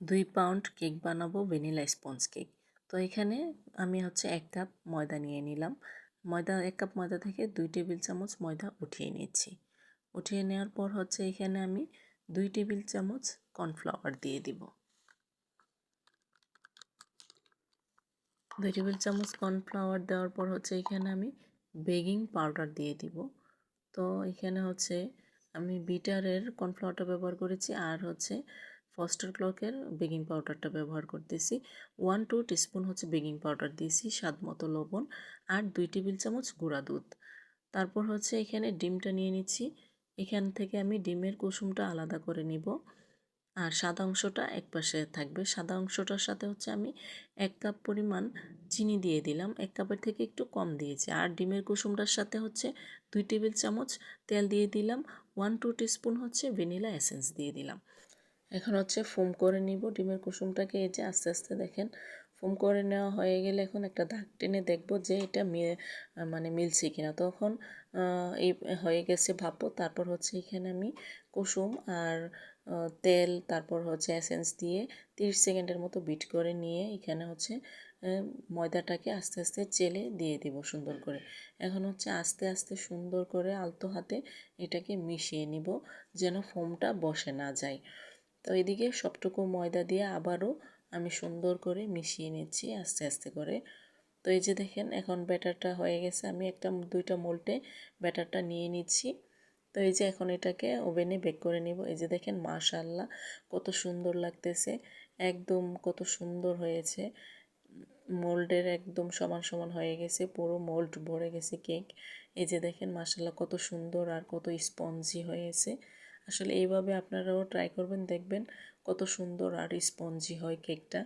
দুই pound cake বানাবো vanilla sponge cake তো এখানে আমি হচ্ছে এক কাপ ময়দা নিয়ে নিলাম। ময়দা, এক কাপ ময়দা থেকে দুই টেবিল চামচ ময়দা উঠিয়ে নিচ্ছি। উঠিয়ে নেওয়ার পর হচ্ছে এখানে আমি দুই টেবিল চামচ কর্নফ্লাওয়ার দিয়ে দিব। দুই টেবিল চামচ কর্নফ্লাওয়ার দেওয়ার পর হচ্ছে এখানে আমি বেকিং পাউডার দিয়ে দিব। তো এখানে হচ্ছে আমি বিটারের কর্নফ্লাওয়ারটা ব্যবহার করেছি আর হচ্ছে ফস্টার ক্লকের বেকিং পাউডারটা ব্যবহার করতেছি। ওয়ান টু টিস্পুন হচ্ছে বেকিং পাউডার দিয়েছি, স্বাদ মতো লবণ আর দুই টেবিল চামচ গুঁড়া দুধ। তারপর হচ্ছে এখানে ডিমটা নিয়ে নিচ্ছি। এখান থেকে আমি ডিমের কুসুমটা আলাদা করে নিব। আর সাদা অংশটা এক পাশে থাকবে। সাদা অংশটার সাথে হচ্ছে আমি এক কাপ পরিমাণ চিনি দিয়ে দিলাম। এক কাপের থেকে একটু কম দিয়েছি। আর ডিমের কুসুমটার সাথে হচ্ছে দুই টেবিল চামচ তেল দিয়ে দিলাম। ওয়ান টু টিস্পুন হচ্ছে ভ্যানিলা এসেন্স দিয়ে দিলাম। এখন হচ্ছে ফোম করে নিব। ডিমের কুসুমটাকে এই যে আস্তে আস্তে দেখেন, ফোম করে নেওয়া হয়ে গেলে এখন একটা দাগ টেনে দেখব যে এটা মানে মিলছে কিনা। তখন এই হয়ে গেছে ভাববো তারপর হচ্ছে এখানে আমি কুসুম আর তেল, তারপর হচ্ছে এসেন্স দিয়ে তিরিশ সেকেন্ডের মতো বিট করে নিয়ে এখানে হচ্ছে ময়দাটাকে আস্তে আস্তে চেলে দিয়ে দিব সুন্দর করে। এখন হচ্ছে আস্তে আস্তে সুন্দর করে আলতো হাতে এটাকে মিশিয়ে নিব যেন ফোমটা বসে না যায়। তো এদিকে সবটুকু ময়দা দিয়ে আবারও আমি সুন্দর করে মিশিয়ে নিচ্ছি আস্তে আস্তে করে। তো এই যে দেখেন, এখন ব্যাটারটা হয়ে গেছে। আমি একটা দুইটা মোল্টে ব্যাটারটা নিয়ে নিচ্ছি। তো এই যে এখন এটাকে ওভেনে বেক করে নিব। এই যে দেখেন মাশাল্লাহ কত সুন্দর লাগতেছে। একদম কত সুন্দর হয়েছে। মোল্ডের একদম সমান সমান হয়ে গেছে। পুরো মোল্ড ভরে গেছে কেক। এই যে দেখেন মাশাল্লাহ কত সুন্দর আর কত স্পঞ্জি হয়েছে। আসলে এইভাবে আপনারাও ট্রাই করবেন দেখবেন কত সুন্দর আর স্পঞ্জি হয় কেকটা